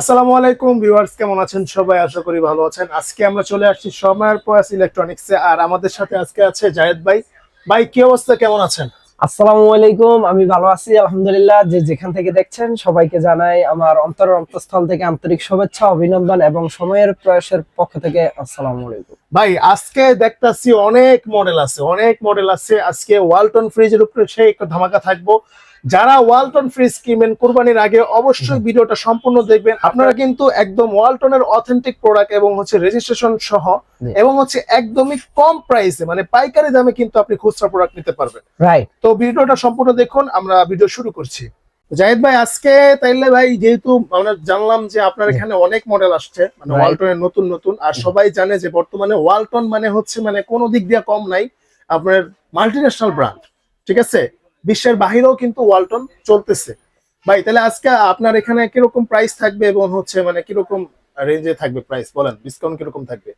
আসসালামু আলাইকুম ভিউয়ার্স কেমন আছেন সবাই? আশা করি ভালো আছেন। আজকে আমরা চলে আসছি সময়ের প্রয়াস ইলেকট্রনিক্সে আর আমাদের সাথে আজকে আছে জায়েদ ভাই। ভাই কি অবস্থা? কেমন আছেন? আসসালামু আলাইকুম আমি ভালো আছি আলহামদুলিল্লাহ। যে যেখান থেকে দেখছেন সবাইকে জানাই আমার অন্তর অন্তঃস্থল থেকে আন্তরিক শুভেচ্ছা অভিনন্দন এবং সময়ের প্রয়াসের পক্ষ থেকে আসসালামু আলাইকুম। ভাই আজকে দেখতাছি অনেক মডেল আছে অনেক মডেল আছে। আজকে ওয়ালটন ফ্রিজের উপরে সেই একটা ধামাকা থাকব। যারা ওয়ালটন ফ্রিজ কিনবেন কুরবানির আগে অবশ্যই ভিডিওটা সম্পূর্ণ দেখবেন। আপনারা কিন্তু একদম ওয়ালটনের অথেন্টিক প্রোডাক্ট এবং হচ্ছে রেজিস্ট্রেশন সহ এবং হচ্ছে একদমই কম প্রাইসে মানে পাইকারি দামে কিন্তু আপনি খুচরা প্রোডাক্ট নিতে পারবেন। রাইট তো ভিডিওটা সম্পূর্ণ দেখুন আমরা ভিডিও শুরু করছি। জাহিদ ভাই আজকে তাইলে ভাই যেহেতু আমরা জানলাম যে আপনার এখানে অনেক মডেল আসছে মানে ওয়ালটনের নতুন নতুন আর সবাই জানে যে বর্তমানে ওয়ালটন মানে হচ্ছে মানে কোনো দিক দিয়ে কম নাই আপনার মাল্টিন্যাশনাল ব্র্যান্ড ঠিক আছে? বিশ্বের বাহিরেও কিন্তু ওয়ালটন চলতেছে। ভাই তাহলে আজকে আপনার এখানে কীরকম প্রাইস থাকবে এবং হচ্ছে মানে কীরকম রেঞ্জে থাকবে প্রাইস বলেন ডিসকাউন্ট কীরকম থাকবে?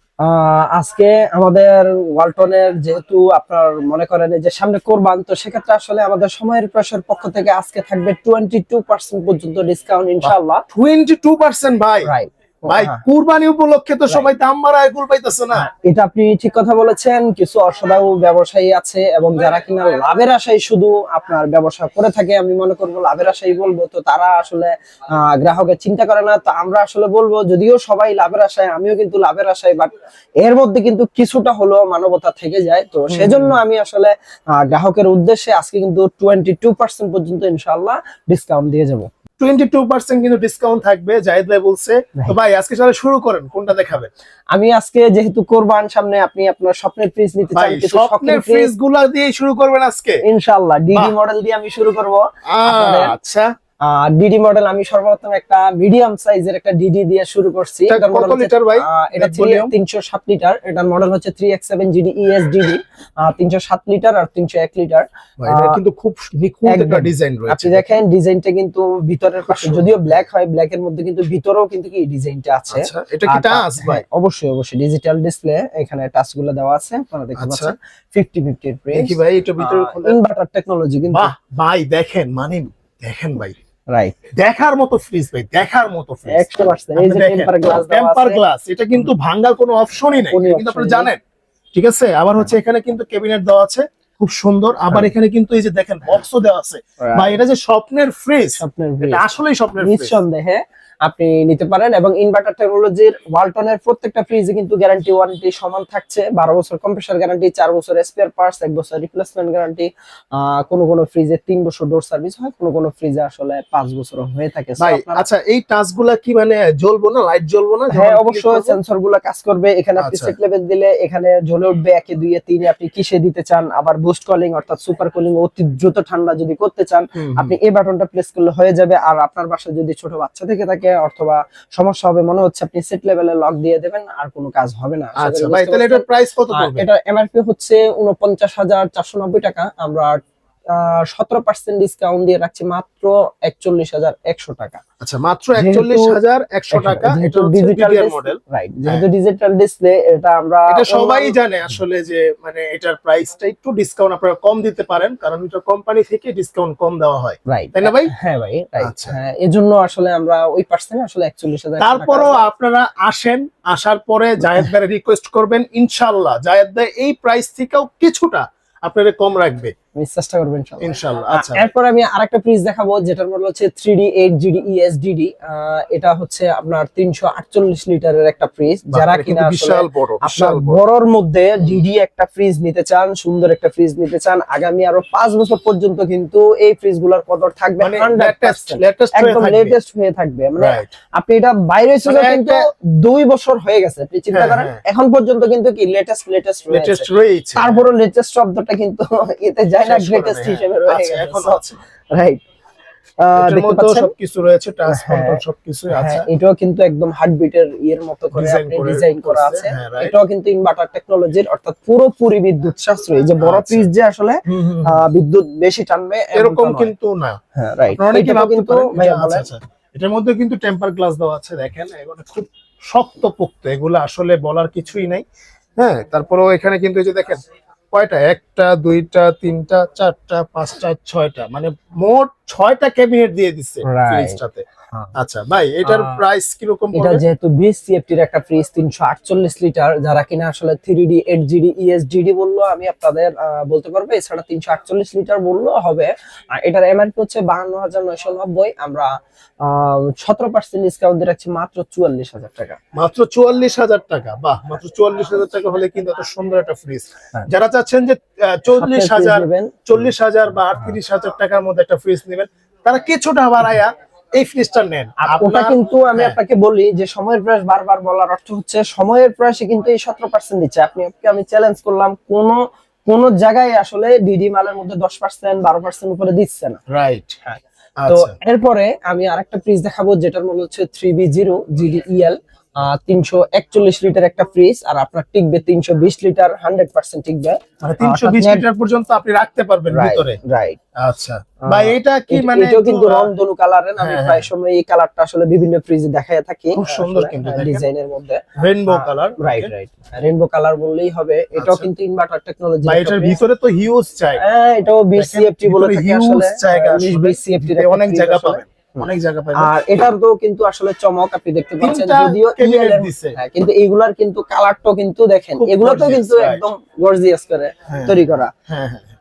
আজকে আমাদের ওয়ালটনের যেহেতু আপনার মনে করেন যে সামনে কোরবান তো সেক্ষেত্রে আসলে আমাদের সময়ের প্রয়াসের পক্ষ থেকে আজকে থাকবে টোয়েন্টি টু পার্সেন্ট পর্যন্ত ডিসকাউন্ট ইনশাল্লাহ টোয়েন্টি টু পার্সেন্ট ভাই। রাইট ভাই কুরবানি উপলক্ষে তো সবাই দাম বাড়ায় পাইতেছে না। এটা আপনি ঠিক কথা বলেছেন কিছু ব্যবসায়ী আছে এবং যারা কিনা লাভের আশায় শুধু আপনার ব্যবসা করে থাকে আমি মনে করব লাভের আশাই বলব তো তারা আসলে গ্রাহকের চিন্তা করে না। তো আমরা আসলে বলব যদিও সবাই লাভের আশায় আমিও কিন্তু লাভের আশায় বাট এর মধ্যে কিন্তু কিছুটা হলেও মানবতা থেকে যায়। তো সেজন্য আমি আসলে গ্রাহকের উদ্দেশ্যে আজকে কিন্তু টোয়েন্টি টু পার্সেন্ট পর্যন্ত ইনশাল্লাহ ডিসকাউন্ট দিয়ে যাব। টোয়েন্টি টু পার্সেন্ট কিন্তু ডিসকাউন্ট থাকবে জাহিদ ভাই বলছে। তো ভাই আজকে তাহলে শুরু করেন কোনটা দেখাবেন? আমি আজকে যেহেতু কোরবান সামনে আপনি আপনার স্বপ্নের ফ্রিজ নিতে চান স্বপ্নের ফ্রিজগুলা দিয়ে শুরু করবেন আজকে। ইনশাল্লাহ ডিডি মডেল দিয়ে আমি শুরু করব আহ, ডিডি মডেল আমি সর্বপ্রথম একটা মিডিয়াম সাইজের একটা ডিডি দিয়ে শুরু করছি এটা কত লিটার ভাই? এটা Volume? তিনশো সাত লিটার এটার মডেল হচ্ছে three X seven GD ES DD তিনশো সাত লিটার আর তিনশো এক লিটার এটা কিন্তু খুব নিখুঁত একটা একদম। ডিজাইন আপনি দেখেন ডিজাইনটা কিন্তু ভিতরের পাশে যদিও ব্ল্যাক হয় ব্ল্যাক এর মধ্যে কিন্তু ভিতরেও কিন্তু কি ডিজাইনটা আছে আচ্ছা এটা কি টাচ ভাই হ্যাঁ, অবশ্যই অবশ্যই ডিজিটাল ডিসপ্লে এখানে টাচগুলো দেওয়া আছে আপনারা দেখতে আচ্ছা। পাচ্ছেন ফিফটি ফিফটি দেখি ভাই এটা ভিতরে ইনভার্টার টেকনোলজি কিন্তু ভাই দেখেন মানে দেখেন ভাই রাইট দেখার মতো ফ্রিজ ভাই দেখার মতো ফ্রিজ একশো পার্সেন্ট এই যে টেম্পার গ্লাস টেম্পার গ্লাস এটা কিন্তু ভাঙার কোনো অপশনই নাই। কিন্তু আপনি জানেন ঠিক আছে? আবার হচ্ছে এখানে কিন্তু ক্যাবিনেট দেওয়া আছে খুব সুন্দর। আবার হ্যাঁ। এখানে কিন্তু এই যে দেখেন বক্সও দেওয়া আছে। বা এটা যে স্বপ্নের ফ্রিজ এটা আসলেই স্বপ্নের ফ্রিজ নিঃসন্দেহে। আপনি নিতে পারেন এবং ইনভার্টার টেকনোলজির ওয়ালটনের প্রত্যেকটা ফ্রিজে কিন্তু গ্যারান্টি ওয়ারেন্টি সমান থাকছে। বারো বছর কম্প্রেসার গ্যারান্টি চার বছর স্পেয়ার পার্টস এক বছর রিপ্লেসমেন্ট গ্যারান্টি কোন কোন ফ্রিজে তিন বছর ডোর সার্ভিস হয় কোন কোন ফ্রিজে আসলে পাঁচ বছর হয়ে থাকে। আচ্ছা এই টাচগুলা কি মানে জ্বলবো না লাইট জ্বলবো না? হ্যাঁ অবশ্যই সেন্সরগুলো কাজ করবে। এখানে আপনি আচ্ছা। সেট লেভেল দিলে এখানে জ্বলে উঠবে একে দুইয়ে তিনে আপনি কিসে দিতে চান? আবার বুস্ট কলিং অর্থাৎ সুপার কুলিং অতি দ্রুত ঠান্ডা যদি করতে চান। আপনি এই বাটনটা প্রেস করলে হয়ে যাবে। আর আপনার বাসায় যদি ছোট বাচ্চা থেকে থাকে অথবা সমস্যা হবে মনে হচ্ছে আপনি সেট লেভেলে লক দিয়ে দেবেন আর কোনো কাজ হবে না। আচ্ছা ভাই তাহলে এটার প্রাইস কত আর পড়বে? এটা এমআরপি হচ্ছে উনপঞ্চাশ হাজার চারশো নব্বই টাকা আমরা সতেরো পার্সেন্ট ডিসকাউন্ট দিয়ে রাখছি মাত্র একচল্লিশ হাজার একশো টাকা। আচ্ছা মাত্র একচল্লিশ হাজার একশো টাকা এটা ডিজিটাল মডেল রাইট যেহেতু ডিজিটাল ডিসপ্লে এটা আমরা এটা সবাই জানে আসলে যে মানে এটার প্রাইসটা একটু ডিসকাউন্ট আপনারা কম দিতে পারেন কারণ এটা কোম্পানি থেকে ডিসকাউন্ট কম দেওয়া হয়। রাইট তাই না ভাই? হ্যাঁ ভাই রাইট আচ্ছা। হ্যাঁ এজন্য আসলে আমরা ওই পার্সেন্ট আসলে একচল্লিশ হাজার তারপরও আপনারা আসেন আসার পরে জায়েদ ভাই রিকোয়েস্ট করবেন ইনশাল্লাহ জায়েদ ভাই এই প্রাইস থেকেও কিছুটা আপনারা কম রাখবে। আমি চেষ্টা ইনশাআল্লাহ। আচ্ছা। এরপর আমি আরেকটা ফ্রিজ দেখাবো যেটার মডেল হচ্ছে ইএসডিডি এটা হচ্ছে আপনার তিনশো আটচল্লিশ লিটারের একটা ফ্রিজ যারা কিনা বিশাল বড় আপনার বড়র মধ্যে ডিডি একটা ফ্রিজ নিতে চান সুন্দর একটা ফ্রিজ নিতে চান আগামী আরও বছর পর্যন্ত কিন্তু এই কদর থাকবে মানে 100% লেটেস্ট লেটেস্ট একদম লেটেস্ট হয়ে থাকবে। মানে আপনি এটা বাইরে ছিল মানে কিন্তু দুই বছর হয়ে গেছে। আপনি চিন্তা হ্যাঁ, করেন হ্যাঁ। এখন পর্যন্ত কিন্তু কি লেটেস্ট লেটেস্ট লেটেস্ট রয়েছে। তারপরও লেটেস্ট শব্দটা কিন্তু এতে যায় গ্রেটেস্ট হিসেবে হ্যাঁ। রয়ে আচ্ছা, গেছে এখনও আছে। রাইট এটার দেখতে মধ্যেও পাচ্ছেন? সবকিছু রয়েছে টাচ। কন্ট্রোল সবকিছু আছে। এটাও কিন্তু একদম হার্টবিটের ইয়ের মতো করে Design আপনি করে ডিজাইন করা আছে। এটাও কিন্তু ইনভার্টার টেকনোলজির অর্থাৎ পুরোপুরি বিদ্যুৎ সাশ্রয়ী। যে বড়। ফ্রিজ যে আসলে হুম, হুম, হুম। আহ, বিদ্যুৎ বেশি টানবে এরকম কিন্তু না। হ্যাঁ রাইট কিন্তু আচ্ছা, আচ্ছা। এটার মধ্যে কিন্তু টেম্পার গ্লাস দেওয়া আছে দেখেন এগুলো খুব শক্ত পোক্ত এগুলো আসলে বলার কিছুই নাই। হ্যাঁ তারপরেও এখানে কিন্তু এই যে দেখেন কয়টা একটা দুইটা তিনটা চারটা পাঁচটা ছয়টা মানে মোট ছয়টা ক্যাবিনেট দিয়ে দিচ্ছে. ফ্রিজটাতে। আচ্ছা ভাই এটার প্রাইস কীরকম এটা পড়বে? যেহেতু বিএস সিএফটির একটা ফ্রিজ তিনশো আটচল্লিশ লিটার যারা কিনা আসলে three D eight GD ESDD বলল আমি আপনাদের বলতে পারব এছাড়া তিনশো আটচল্লিশ লিটার বলল হবে। এটার এমআরপি হচ্ছে বাহান্ন হাজার নয়শো নব্বই আমরা সতেরো পার্সেন্ট ডিসকাউন্ট দিয়ে রাখছি মাত্র চুয়াল্লিশ হাজার টাকা। মাত্র চুয়াল্লিশ হাজার টাকা। বাহ মাত্র চুয়াল্লিশ হাজার টাকা হলে কিন্তু এত সুন্দর একটা ফ্রিজ হ্যাঁ। যারা চাচ্ছেন যে চল্লিশ আপনার fridge হাজার নেবেন। চল্লিশ হাজার বা আটত্রিশ হাজার টাকার মধ্যে একটা ফ্রিজ নেবেন তারা কিছুটা বাড়াইয়া এই ফ্রিজটা নেন। ওটা কিন্তু আমি হ্যাঁ। আপনাকে বলি যে সময়ের প্রয়াস বারবার বলার অর্থ হচ্ছে সময়ের প্রয়াসে কিন্তু এই সতেরো পার্সেন্ট দিচ্ছে। আপনি আজকে আমি চ্যালেঞ্জ করলাম কোন কোন জায়গায় আসলে ডিডি মালের মধ্যে দশ পার্সেন্ট বারো পার্সেন্ট উপরে দিচ্ছে না। রাইট হ্যাঁ। তো আচ্ছা। এরপরে আমি আরেকটা ফ্রিজ দেখাবো যেটার মূল হচ্ছে three B zero GD EL তিনশো একচল্লিশ লিটার একটা ফ্রিজ আর আপনার টিকবে তিনশো বিশ লিটার হান্ড্রেড পার্সেন্ট টিকবে। মানে তিনশো বিশ আপনার- লিটার পর্যন্ত আপনি রাখতে পারবেন ভিতরে? রাইট আচ্ছা। ভাই এটা কি মানে এটাও কিন্তু রংধনু কালারের আমি হ্যাঁ, প্রায় সময় এই কালারটা আসলে বিভিন্ন ফ্রিজে দেখায় থাকি খুব সুন্দর কিন্তু। ডিজাইনের মধ্যে। Rainbow colour right right rainbow colour বললেই হবে। এটাও আচ্ছা। কিন্তু ইনভার্টার টেকনোলজি ভাই এটার ভিতরে তো হিউজ চাই হ্যাঁ এটাও বিসিএফটি বলে থাকে আসলে। জায়গা আসলে। বিসিএফটি অনেক জায়গা পাবেন। অনেক জায়গা পাবেন আর এটার তো কিন্তু আসলে চমক আপনি দেখতে পাচ্ছেন যদিও। হ্যাঁ কিন্তু এইগুলার কিন্তু কালারটাও কিন্তু দেখেন এগুলো তো কিন্তু একদম গর্জিয়াস করে হ্যাঁ। তৈরি করা। হ্যাঁ হ্যাঁ হ্যাঁ।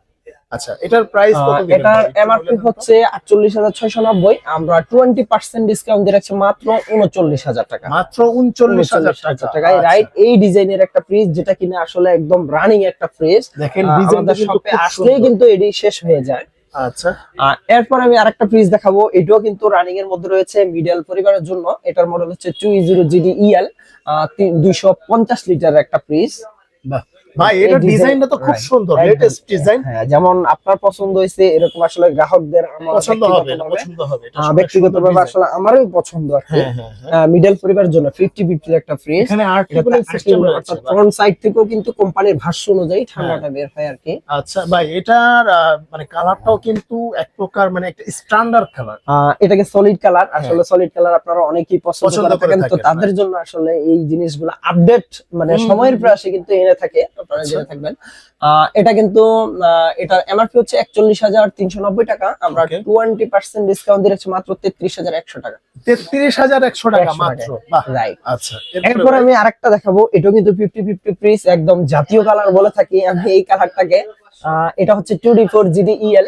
আচ্ছা এটার প্রাইস কত এটার এমআরপি। হচ্ছে আটচল্লিশ হাজার ছয়শো নব্বই আমরা টোয়েন্টি পার্সেন্ট ডিসকাউন্ট দিয়ে রাখছি মাত্র উনচল্লিশ হাজার টাকা। মাত্র উনচল্লিশ হাজার উনচল্লিশ টাকা আচ্ছা। রাইট এই ডিজাইনের একটা ফ্রিজ যেটা কিনা আসলে একদম রানিং একটা ফ্রিজ দেখেন ডিজাইনটা কিন্তু আসলেই কিন্তু এটি শেষ হয়ে যায়। আচ্ছা। এরপর আমি আরেকটা ফ্রিজ দেখাবো। এটাও কিন্তু রানিং এর মধ্যে রয়েছে মিডল পরিবারের জন্য। এটার মডেল হচ্ছে টু জিরো জিডি ইএল দুইশো পঞ্চাশ লিটার একটা ফ্রিজ বাহ। ভাই design- ডিজাইনটা তো খুব সুন্দর লেটেস্ট ডিজাইন হ্যাঁ যেমন আপনার পছন্দ হয়েছে এরকম আসলে গ্রাহকদের আমার পছন্দ হবে পছন্দ হবে এটা ব্যক্তিগতভাবে আসলে আমারই পছন্দ আর কি। হ্যাঁ হ্যাঁ হ্যাঁ। মিডল পরিবারের জন্য ফিফটি ফিফটি একটা ফ্রিজ এখানে সিস্টেম বাহ। ফ্রন্ট সাইড থেকেও কিন্তু কোম্পানির ভাষ্য অনুযায়ী ঠান্ডাটা বের হয় আর কি। আচ্ছা ভাই এটার মানে কালারটাও কিন্তু এক প্রকার মানে একটা স্ট্যান্ডার্ড কালার এটাকে সলিড কালার আসলে সলিড কালার আপনারা অনেকেই পছন্দ পছন্দ করে করে থাকেন তো তাদের জন্য আসলে এই জিনিসগুলো আপডেট মানে সময়ের প্রয়াসে কিন্তু এনে থাকে। আপনারা আচ্ছা। জেনে থাকবেন। এটা কিন্তু এটার এমআরপি হচ্ছে একচল্লিশ হাজার তিনশো নব্বই টাকা। আমরা টোয়েন্টি পার্সেন্ট ডিসকাউন্ট দিয়েছি মাত্র তেত্রিশ হাজার একশো টাকা। তেত্রিশ হাজার একশো টাকা মাত্র। রাইট আচ্ছা। এরপর আমি আরেকটা দেখাবো। এটাও কিন্তু ফিফটি ফিফটি প্রিস একদম জাতীয় কালার বলে থাকি আমি এই কালারটাকে এটা হচ্ছে two D four GD EL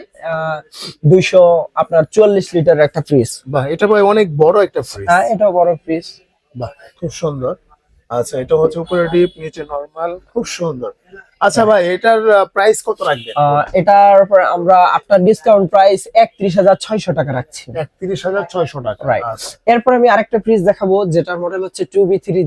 দুইশো আপনার চুয়াল্লিশ লিটার একটা ফ্রিজ বাহ এটা ভাই অনেক বড় একটা ফ্রিজ হ্যাঁ এটাও বড় ফ্রিজ বাহ খুব সুন্দর। আচ্ছা এটা হচ্ছে উপরে ডিপ নিচে নর্মাল খুব সুন্দর। আচ্ছা ভাই এটার প্রাইস কত রাখবেন? এটার উপর আমরা আপনার ডিসকাউন্ট প্রাইস একত্রিশ হাজার ছয়শো টাকা রাখছি। একত্রিশ হাজার ছয়শো টাকা Right. আচ্ছা। এরপর আমি আরেকটা ফ্রিজ দেখাবো যেটার মডেল হচ্ছে টু বি থ্রি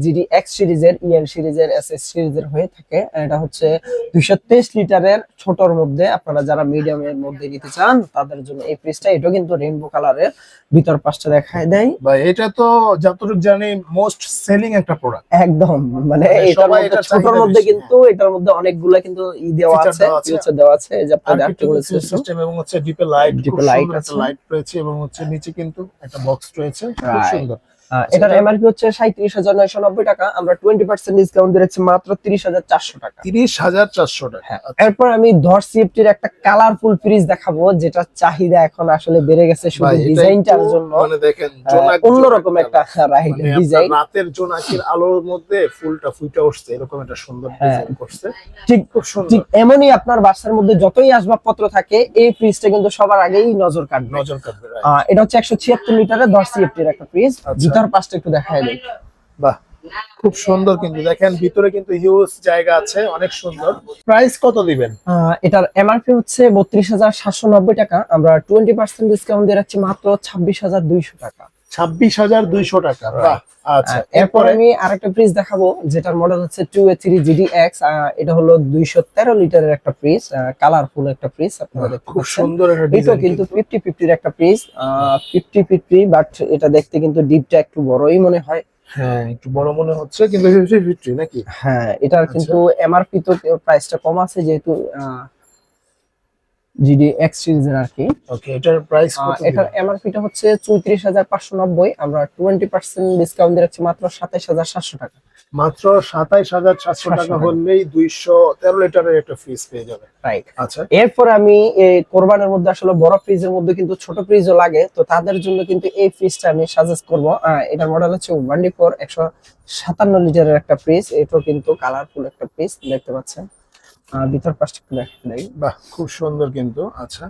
সিরিজের ইএল সিরিজের এস সিরিজের হয়ে থাকে। এটা হচ্ছে দুইশো তেইশ লিটারের ছোটর মধ্যে। আপনারা যারা মিডিয়ামের মধ্যে নিতে চান তাদের জন্য এই ফ্রিজটা এটা কিন্তু রেইনবো কালারের ভিতর পাশটা দেখায় দেয়। ভাই এটা তো যতটুকু জানি মোস্ট সেলিং একটা প্রোডাক্ট একদম মানে মানে এটার মধ্যে ছোটর মধ্যে কিন্তু এটার মধ্যে অনেকগুলা কিন্তু ই দেওয়া আছে দেওয়া আছে। ফিচার দেওয়া আছে যে আপনাদের দেখতে system। সিস্টেম এবং হচ্ছে ডিপে লাইট ডিপে আছে। লাইট রয়েছে এবং হচ্ছে নিচে কিন্তু একটা বক্স রয়েছে খুব সুন্দর এটার সেটা- এমআরপি হচ্ছে সাঁত্রিশ হাজার নয়শো নব্বই টাকা আমরা টোয়েন্টি পার্সেন্ট ডিসকাউন্ট দিয়েছি মাত্র তিরিশ হাজার চারশো টাকা। তিরিশ হাজার চারশো টাকা। হ্যাঁ আচ্ছা, এরপর আমি ধর সিএফটির একটা কালারফুল ফ্রিজ দেখাবো যেটা চাহিদা এখন আসলে বেড়ে গেছে শুধু ডিজাইনটার জন্য। মানে দেখেন অন্যরকম একটা রাইট মানে ডিজাইন রাতের জোনাকির আলোর মধ্যে ফুলটা ফুটে উঠছে এরকম একটা সুন্দর হ্যাঁ। ডিজাইন করছে। ঠিক খুব সুন্দর। ঠিক এমনই আপনার বাসার মধ্যে যতই আসবাবপত্র থাকে এই ফ্রিজটা কিন্তু সবার আগেই নজর কাটবে। নজর কাটবে এটা হচ্ছে একশো ছিয়াত্তর লিটারের দশ সিএফটির একটা ফ্রিজ ভিতর পাশটা একটু দেখায় দেখ বাহ খুব সুন্দর কিন্তু। দেখেন ভিতরে কিন্তু হিউজ জায়গা আছে অনেক সুন্দর। প্রাইস কত দিবেন? এটার এমআরপি হচ্ছে বত্রিশ হাজার সাতশো নব্বই টাকা। আমরা টোয়েন্টি পার্সেন্ট ডিসকাউন্ট দিয়ে রাখছি মাত্র ছাব্বিশ হাজার দুইশো টাকা। ছাব্বিশ হাজার দুইশো টাকা। আচ্ছা এরপর? আমি আরেকটা ফ্রিজ দেখাবো যেটার মডেল হচ্ছে two A three GD X এটা হলো দুইশো তেরো লিটারের একটা ফ্রিজ কালারফুল একটা ফ্রিজ আপনারা খুব সুন্দর একটা ডিজাইন কিন্তু ফিফটি ফিফটির একটা ফ্রিজ ফিফটি ফিফটি বাট এটা দেখতে কিন্তু ডিপটা একটু বড়ই মনে হয়। হ্যাঁ একটু বড় মনে হচ্ছে কিন্তু ফিফটি ফিফটি নাকি? হ্যাঁ এটার আচ্ছা। কিন্তু এমআরপি তো প্রাইসটা কম আছে যেহেতু আহ, জিডি এক্স সিরিজের আর কি। ওকে এটার প্রাইস কত এটার এমআরপি টা হচ্ছে চৌত্রিশ হাজার পাঁচশো নব্বই আমরা টোয়েন্টি পার্সেন্ট ডিসকাউন্ট দিয়ে রাখছি মাত্র সাতাইশ হাজার সাতশো টাকা। মাত্র সাতাইশ হাজার সাতশো টাকা টাকা। হলেই দুইশো তেরো লিটারের একটা ফ্রিজ পেয়ে যাবে। রাইট আচ্ছা। এরপর আমি এই কোরবানের মধ্যে আসলে বড় ফ্রিজের মধ্যে কিন্তু ছোট ফ্রিজও লাগে তো তাদের জন্য কিন্তু এই ফ্রিজটা আমি সাজেস্ট করব। এটার মডেল হচ্ছে ওয়ান ডি ফোর একশো সাতান্ন লিটারের একটা ফ্রিজ এটাও কিন্তু কালারফুল একটা ফ্রিজ দেখতে পাচ্ছেন। ভিতর পাশটা দেখেন দেই। বাহ খুব সুন্দর কিন্তু আচ্ছা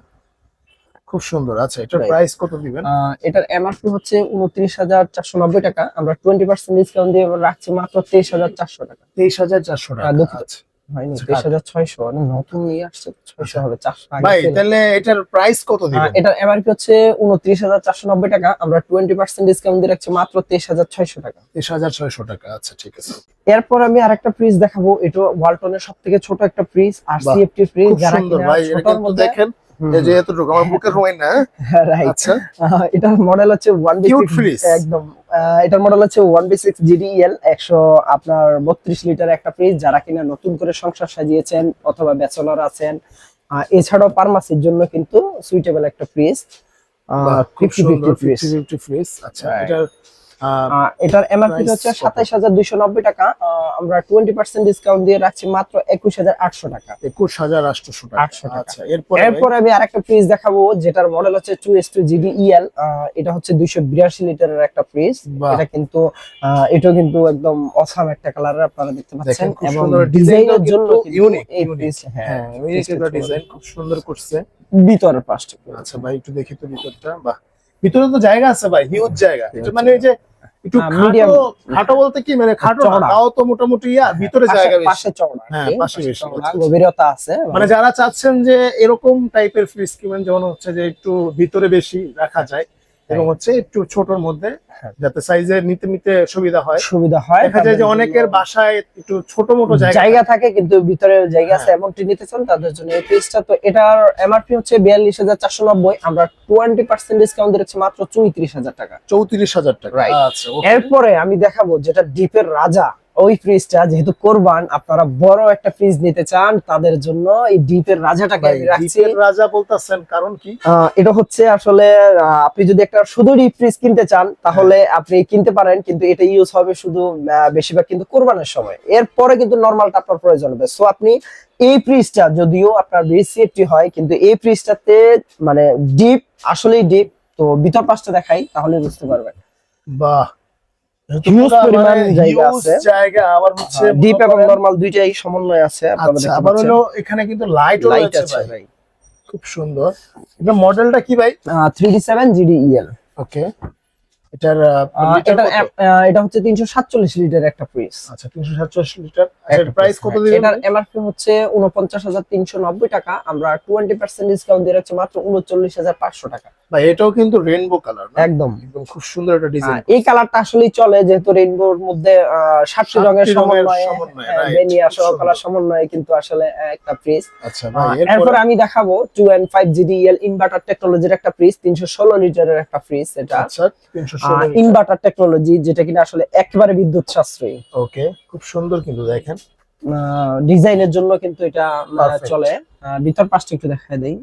খুব সুন্দর আচ্ছা এটার প্রাইস কত দিবেন এটার এমআরপি হচ্ছে উনত্রিশ হাজার চারশো নব্বই টাকা আমরা টোয়েন্টি পার্সেন্ট ডিসকাউন্ট দিয়ে রাখছি মাত্র তেইশ হাজার চারশো টাকা তেইশ হাজার চারশো টাকা আহ, দুঃখিত। আচ্ছা। হয়নি। আচ্ছা, তেইশ হাজার ছয়শো নতুন নিয়ে আসছে ছয়শো হবে চারশো ভাই তাহলে এটার প্রাইস কত দিবেন? এটার এমআরপি হচ্ছে উনত্রিশ হাজার চারশো নব্বই টাকা আমরা টোয়েন্টি পার্সেন্ট ডিসকাউন্ট দিয়ে রাখছি মাত্র তেইশ হাজার ছয়শো টাকা। তেইশ হাজার ছয়শো টাকা আচ্ছা ঠিক আছে। এরপর আমি আরেকটা ফ্রিজ দেখাবো এটা ওয়ালটনের সব থেকে ছোট একটা ফ্রিজ আর সিএফটি ফ্রিজ খুব যারা ভাই এটা দেখেন আমার বুকের হয়? না আচ্ছা। এটার মডেল হচ্ছে ওয়ান একদম এটার মডেল হচ্ছে ওয়ান বি সিক্স জিডিএল একশো আপনার বত্রিশ লিটার একটা ফ্রিজ যারা কিনা নতুন করে সংসার সাজিয়েছেন অথবা ব্যাচেলর আছেন। এছাড়াও ফার্মাসির জন্য কিন্তু সুইটেবল একটা ফ্রিজ ফ্রিজ আচ্ছা এটার এটার এমআরপি হচ্ছে? সাতাইশ হাজার দুইশো নব্বই টাকা। আমরা টোয়েন্টি পার্সেন্ট ডিসকাউন্ট দিয়ে রাখছি মাত্র একুশ হাজার আটশো টাকা। একুশ হাজার আটশোশো টাকা। আচ্ছা এরপরে এরপর আমি আরেকটা ফ্রিজ দেখাবো যেটার মডেল হচ্ছে two S two GD EL এটা হচ্ছে দুইশো বিরাশি লিটারের একটা ফ্রিজ এটা কিন্তু এটাও কিন্তু একদম অসাম একটা কালারের আপনারা দেখতে পাচ্ছেন। এবং ডিজাইনের জন্য ইউনিক হ্যাঁ হ্যাঁ। ডিজাইন খুব সুন্দর করছে। ভিতরের পাশটা। আচ্ছা ভাই একটু দেখি তো ভিতরটা। বাহ ভিতরে তো জায়গা আছে ভাই হিউজ জায়গা। এটা মানে ওই যে একটু মিডিয়াম খাটো বলতে কি মানে খাটো তাও তো মোটামুটি ইয়া ভিতরে জায়গা বেশি। পাশে চওড়া হ্যাঁ, পাশে বেশি। গভীরতা আছে মানে যারা চাচ্ছেন যে এরকম টাইপের ফ্রিজ কিনবেন যেমন হচ্ছে যে একটু ভিতরে বেশি রাখা যায় এবং হচ্ছে একটু ছোটর মধ্যে হ্যাঁ। যাতে সাইজে নিতে নিতে সুবিধা হয়। সুবিধা হয়। দেখা যায় যে অনেকের বাসায় একটু ছোট মোটো জায়গা থাকে কিন্তু ভিতরে জায়গা আছে হ্যাঁ। এমনটি নিতে চান তাদের জন্য এই ফ্রিজটা তো এটার এমআরপি হচ্ছে বিয়াল্লিশ হাজার চারশো নব্বই। আমরা টোয়েন্টি পার্সেন্ট ডিসকাউন্ট দিচ্ছি মাত্র চৌত্রিশ হাজার টাকা। চৌত্রিশ হাজার টাকা। আচ্ছা. এরপরে আমি দেখাবো যেটা ডিপের রাজা। ওই ফ্রিজটা যেহেতু কোরবান আপনারা বড় একটা ফ্রিজ নিতে চান তাদের জন্য এই ডিপের রাজাটাকে আমি রাখছি। রাজা বলতেছেন কারণ কি? এটা হচ্ছে আসলে আপনি যদি একটা শুধু ডিপ ফ্রিজ কিনতে চান তাহলে আপনি কিনতে পারেন কিন্তু এটা ইউজ হবে শুধু বেশিরভাগ কিন্তু কোরবানের সময়। এরপরে কিন্তু নর্মালটা আপনার প্রয়োজন হবে। সো আপনি এই ফ্রিজটা যদিও আপনার সেফটি হয় কিন্তু এই ফ্রিজটাতে মানে ডিপ আসলেই ডিপ তো ভিতর পাশটা দেখাই তাহলে বুঝতে পারবেন। বাহ Huge পরিমাণ জায়গা আছে। জায়গা আবার হচ্ছে ডিপ এবং নরমাল দুইটাই সমন্বয় আছে আচ্ছা আবার হলো এখানে কিন্তু লাইট লাইট আছে ভাই। খুব সুন্দর। এটা মডেলটা কি ভাই? ওকে এটার আহ, এটা এটা হচ্ছে তিনশো সাতচল্লিশ লিটার একটা ফ্রিজ আচ্ছা তিনশো সাতচল্লিশ লিটার এটার প্রাইস কত দিবেন এটার এমআরপি হচ্ছে উনপঞ্চাশ হাজার তিনশো নব্বই টাকা। আমরা টোয়েন্টি পার্সেন্ট ডিসকাউন্ট দিয়ে রাখছি মাত্র উনচল্লিশ হাজার পাঁচশো টাকা। ভাই এটাও কিন্তু রেইনবো কালার একদম। একদম খুব সুন্দর একটা ডিজাইন এই কালারটা আসলেই চলে যেহেতু রেইনবোর মধ্যে আহ, সাতটি সাতটি রঙের রঙের সমন্বয়ে হ্যাঁ, বেনিয়া সহ কালার সমন্বয়ে কিন্তু আসলে একটা ফ্রিজ আচ্ছা ভাই এরপর? আমি দেখাবো two and five GDL inverter টেকনোলজির একটা ফ্রিজ তিনশো ষোলো লিটারের একটা ফ্রিজ এটা। আচ্ছা তিনশো ষোলো ইনভার্টার টেকনোলজি যেটা কিনা আসলে একেবারে বিদ্যুৎ সাশ্রয়ী ওকে খুব সুন্দর কিন্তু দেখেন। ডিজাইনের জন্য কিন্তু এটা চলে। ভিতর পাশটা একটু দেখায় দেই।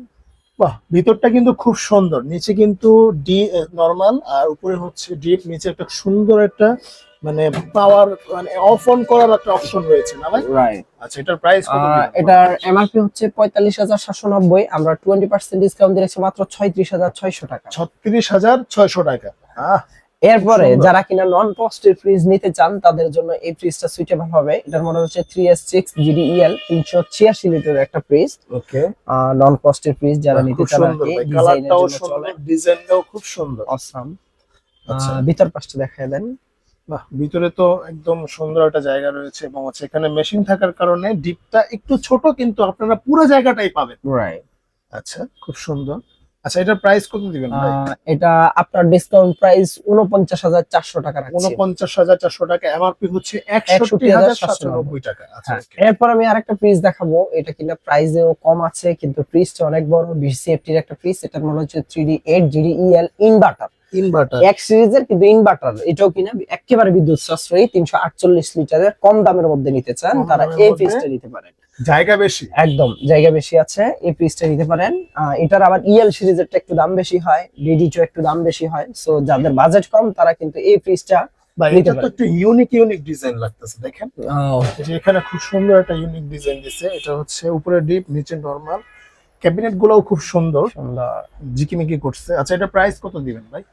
বাহ ভিতরটা কিন্তু খুব সুন্দর। নিচে কিন্তু ডি নর্মাল আর উপরে হচ্ছে ডিপ নিচে একটা সুন্দর একটা মানে পাওয়ার মানে অফ অন করার একটা অপশন রয়েছে না ভাই? রাইট আচ্ছা এটার প্রাইস কত? এটার এমআরপি হচ্ছে পঁয়তাল্লিশ হাজার সাতশো নব্বই আমরা টোয়েন্টি পার্সেন্ট ডিসকাউন্ট দিয়েছি মাত্র ছয়ত্রিশ হাজার ছয়শো টাকা। ছত্রিশ হাজার ছয়শো টাকা। আহ এরপরে যারা কিনা নন পোস্টের ফ্রিজ নিতে চান তাদের জন্য এই ফ্রিজটা সুইটেবল হবে। এটার মডেল হচ্ছে থ্রি এস সিক্স জিডিএল তিনশো ছিয়াশি লিটারের একটা ফ্রিজ ওকে। নন পোস্টের ফ্রিজ যারা নিতে চান কালারটাও সুন্দর ডিজাইনটাও খুব সুন্দর। অসাম আচ্ছা। ভিতর পাশটা দেখায় দেন। বাহ ভিতরে তো একদম সুন্দর একটা জায়গা রয়েছে এবং হচ্ছে এখানে মেশিন থাকার কারণে ডিপটা একটু ছোট কিন্তু আপনারা পুরো জায়গাটাই পাবেন। রাইট আচ্ছা খুব সুন্দর। আচ্ছা এটার প্রাইস কত দিবেন ভাই? এটা আপনার ডিসকাউন্ট প্রাইস উনপঞ্চাশ হাজার চারশো টাকা রাখছি। উনপঞ্চাশ হাজার চারশো টাকা এমআরপি হচ্ছে একষট্টি হাজার সাতশো নব্বই টাকা। আচ্ছা হ্যাঁ, এরপর আমি আরেকটা ফ্রিজ দেখাবো। এটা কিনা প্রাইসেও কম আছে কিন্তু ফ্রিজটা অনেক বড়। বিসিএফটির একটা ফ্রিজ এটার মনে হচ্ছে three D eight GD EL inverter inverter এক সিরিজের কিন্তু ইনভার্টার এটাও কিনা একেবারে বিদ্যুৎ সাশ্রয়ী তিনশো আটচল্লিশ লিটারের কম দামের মধ্যে নিতে চান। তারা এই? ফ্রিজটা নিতে পারেন। জায়গা বেশি? একদম জায়গা বেশি আছে এই পিসটা নিতে পারেন। এটার আবার ইএল সিরিজেরটা একটু দাম বেশি হয় ডিডি টু একটু দাম বেশি হয় সো যাদের বাজেট কম তারা কিন্তু এই পিসটা বা এটা তো একটু ইউনিক ইউনিক ডিজাইন লাগতেছে দেখেন। এখানে খুব সুন্দর একটা ইউনিক ডিজাইন দিছে এটা হচ্ছে উপরে ডিপ নিচে নরমাল ক্যাবিনেট গুলোও খুব সুন্দর। জিকিমিকি করছে। আচ্ছা এটা প্রাইস কত দিবেন ভাই?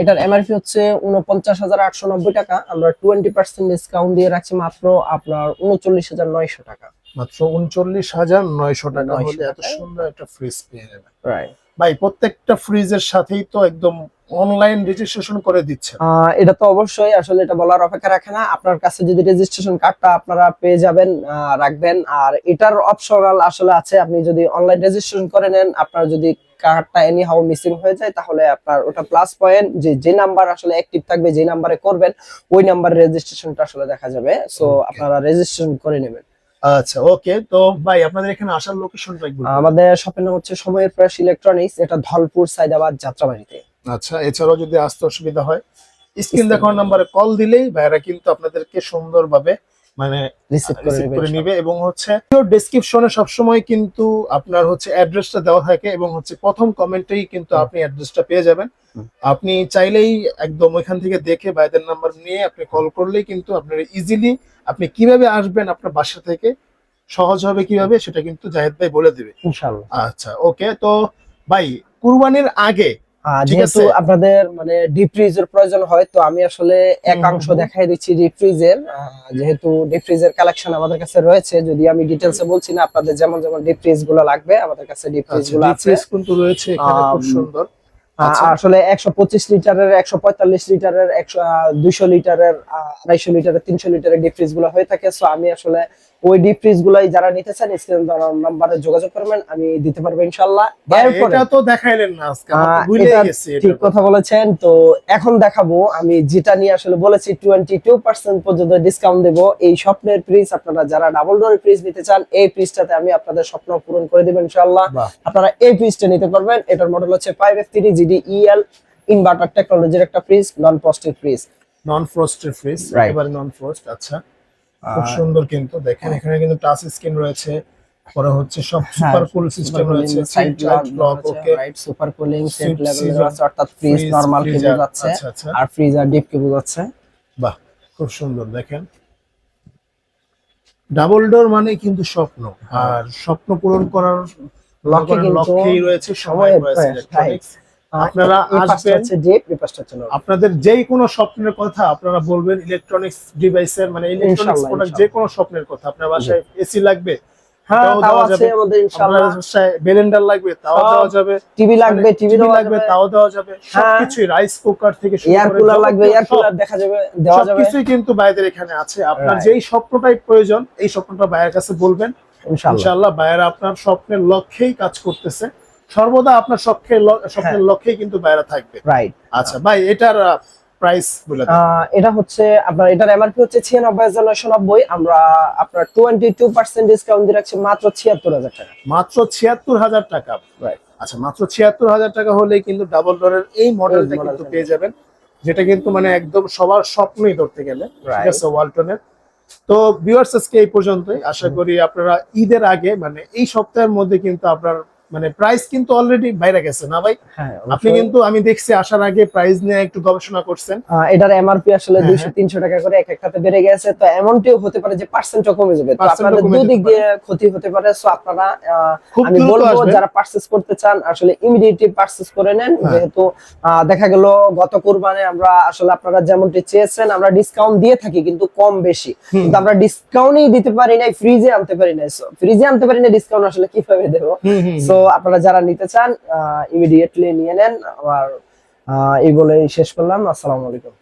এটার এমআরপি হচ্ছে উনপঞ্চাশ হাজার আটশো নব্বই টাকা। আমরা টোয়েন্টি পার্সেন্ট ডিসকাউন্ট দিয়ে রাখছি মাত্র আপনার উনচল্লিশ হাজার নয়শো টাকা। মাত্র উনচল্লিশ হাজার নয়শো টাকা 900 হলে এত সুন্দর একটা ফ্রিজ পেয়ে যাবেন। ভাই প্রত্যেকটা ফ্রিজের সাথেই তো একদম অনলাইন রেজিস্ট্রেশন করে দিচ্ছে। এটা তো অবশ্যই আসলে এটা বলার অপেক্ষা রাখে না। আপনার কাছে যদি রেজিস্ট্রেশন কার্ডটা আপনারা পেয়ে যাবেন রাখবেন। আর এটার অপশনাল আসলে আছে আপনি যদি অনলাইন রেজিস্ট্রেশন করে নেন আপনার যদি কার্ডটা এনি হাউ মিসিং হয়ে যায় তাহলে আপনার ওটা প্লাস পয়েন্ট যে যে নাম্বার আসলে অ্যাক্টিভ থাকবে যে নাম্বারে করবেন ওই নাম্বারের রেজিস্ট্রেশনটা আসলে দেখা যাবে। সো আপনারা রেজিস্ট্রেশন করে নেবেন। আচ্ছা ওকে তো ভাই আপনাদের এখানে আসার লোকেশনটা একটু। আমাদের শপের নাম হচ্ছে সময়ের প্রয়াস ইলেকট্রনিক্স এটা ধলপুর সাইদাবাদ যাত্রাবাড়িতে আচ্ছা এছাড়াও যদি আসতে অসুবিধা হয় স্ক্রিন দেখার নাম্বারে কল দিলেই ভাইরা কিন্তু আপনাদেরকে সুন্দরভাবে মানে করে নিবে এবং হচ্ছে ডেসক্রিপশনে সবসময় কিন্তু আপনার হচ্ছে অ্যাড্রেসটা দেওয়া থাকে এবং হচ্ছে প্রথম কমেন্টেই কিন্তু। আপনি অ্যাড্রেসটা পেয়ে যাবেন। আপনি চাইলেই একদম ওইখান থেকে দেখে ভাইদের নাম্বার নিয়ে আপনি কল করলেই কিন্তু আপনার ইজিলি আপনি কীভাবে আসবেন আপনার বাসা থেকে সহজ হবে কীভাবে সেটা কিন্তু জাহেদ ভাই বলে দিবে। ইনশাআল্লাহ। আচ্ছা ওকে তো ভাই কুরবানির আগে যেহেতু আপনাদের মানে ডিপ ফ্রিজের প্রয়োজন হয় তো আমি আসলে একাংশ। দেখাই দিচ্ছি ডিপ ফ্রিজের যেহেতু ডিপ ফ্রিজের কালেকশন আমাদের কাছে রয়েছে যদি আমি ডিটেলসে বলছি না আপনাদের যেমন যেমন ডিপ ফ্রিজগুলো লাগবে আমাদের কাছে ডিপ ফ্রিজ আচ্ছা গুলো আছে। কিন্তু রয়েছে এখানে? খুব সুন্দর। আচ্ছা। আসলে একশো পঁচিশ লিটারের একশো পঁয়তাল্লিশ লিটারের একশো দুইশো লিটারের আড়াইশো লিটারের তিনশো লিটারের ডিপ ফ্রিজগুলো হয়ে থাকে। সো আমি আসলে ওই ডিপ ফ্রিজ গুলাই যারা নিতে চান স্ক্রিন নাম্বারে যোগাযোগ করবেন আমি দিতে পারব এটা তো দেখাইলেন না আজকে ভুলে গেছি ঠিক কথা। বলেছেন। তো এখন দেখাবো আমি যেটা নিয়ে আসলে বলেছি টোয়েন্টি টু পার্সেন্ট পর্যন্ত ডিসকাউন্ট দেবো। এই স্বপ্নের ফ্রিজ আপনারা যারা ডাবল ডোর ফ্রিজ নিতে চান এই ফ্রিজটাতে আমি আপনাদের স্বপ্ন পূরণ করে দেবো আপনারা এই ফ্রিজটা নিতে পারবেন। এটার মডেল হচ্ছে five F three GD EL inverter টেকনোলজির একটা fridge non positive fridge non frosted fridge. একেবারে নন ফ্রস্ট আচ্ছা। খুব সুন্দর কিন্তু। দেখেন এখানে কিন্তু টাচ স্ক্রিন রয়েছে। পরে হচ্ছে সব হ্যাঁ, সুপার কুল সিস্টেম রয়েছে। Side block okay right super cooling set season, আছে অর্থাৎ ফ্রিজ নরমাল কেবল আচ্ছা আচ্ছা। আর ফ্রিজ আর ডিপ কেবল আছে বাহ খুব সুন্দর দেখেন। ডাবল ডোর মানে কিন্তু স্বপ্ন। আর স্বপ্ন পূরণ করার লক্ষ্যেই রয়েছে সময় রয়েছে আপনারা আসবেন। আপনাদের যেই কোনো স্বপ্নের কথা আপনারা বলবেন ইলেকট্রনিক্স ডিভাইসের মানে ইলেকট্রনিক্স প্রোডাক্ট যে কোনো স্বপ্নের কথা। আপনার বাসায় এসি লাগবে হ্যাঁ তাও দেওয়া যাবে। বাসায় ব্লেন্ডার লাগবে তাও দেওয়া যাবে। টিভি লাগবে টিভি টিভি লাগবে তাও দেওয়া যাবে। হ্যাঁ। সবকিছু রাইস কুকার থেকে শুরু এয়ার কুলার লাগবে এয়ার কুলার দেখা যাবে দেওয়া যাবে। সবকিছুই কিন্তু এখানে আছে। আপনার যেই স্বপ্নটাই প্রয়োজন এই স্বপ্নটা বাইরের কাছে বলবেন। ইনশাআল্লাহ বাইরে আপনার স্বপ্নের লক্ষ্যেই কাজ করতেছে। সর্বদা আপনার স্বপ্নের ল- স্বপ্নের হ্যাঁ। লক্ষ্যেই কিন্তু বাইরে থাকবে। রাইট আচ্ছা ভাই এটার প্রাইস বলে। এটা হচ্ছে আপনার এটার এমআরপি হচ্ছে ছিয়ানব্বই হাজার নয়শো নব্বই। আমরা আপনার টোয়েন্টি টু পার্সেন্ট ডিসকাউন্ট দিয়ে রাখছি মাত্র ছিয়াত্তর হাজার টাকা। মাত্র ছিয়াত্তর হাজার টাকা। রাইট আচ্ছা মাত্র ছিয়াত্তর হাজার টাকা হলেই কিন্তু ডাবল ডোরের এই মডেলটা কিন্তু পেয়ে যাবেন যেটা কিন্তু মানে একদম সবার স্বপ্নই ধরতে গেলে। ঠিক. আছে ওয়ালটনের তো ভিউয়ার্স আজকে এই পর্যন্তই। আশা করি আপনারা ঈদের আগে মানে এই সপ্তাহের মধ্যে কিন্তু আপনার মানে প্রাইস কিন্তু অলরেডি বাইরে গেছে না ভাই? হ্যাঁ আপনি কিন্তু আমি দেখছি আসার আগে প্রাইস নিয়ে একটু গবেষণা করছেন। এটার এমআরপি আসলে হ্যাঁ, দুইশো তিনশো টাকা করে এক একটাতে বেড়ে গেছে। তো এমনটিও হতে পারে যে পার্সেন্টও কমে যাবে। তো আপনাদের দুই দিক দিয়ে ক্ষতি হতে পারে। সো আপনারা আমি বলব যারা পার্চেস করতে চান আসলে ইমিডিয়েটলি পার্চেস করে নেন। হ্যাঁ। যেহেতু দেখা গেল গত কুরবানে আমরা আসলে আপনারা যেমনটি চেয়েছেন আমরা ডিসকাউন্ট দিয়ে থাকি কিন্তু কম বেশি। কিন্তু আমরা ডিসকাউন্টই দিতে পারি নাই ফ্রিজে আনতে পারি নাই। ফ্রিজে আনতে পারি না ডিসকাউন্ট আসলে কীভাবে দেবো? হুম, আপনারা যারা নিতে চান ইমিডিয়েটলি নিয়ে নেন। আমার এই বলেই শেষ করলাম। আসসালামু আলাইকুম।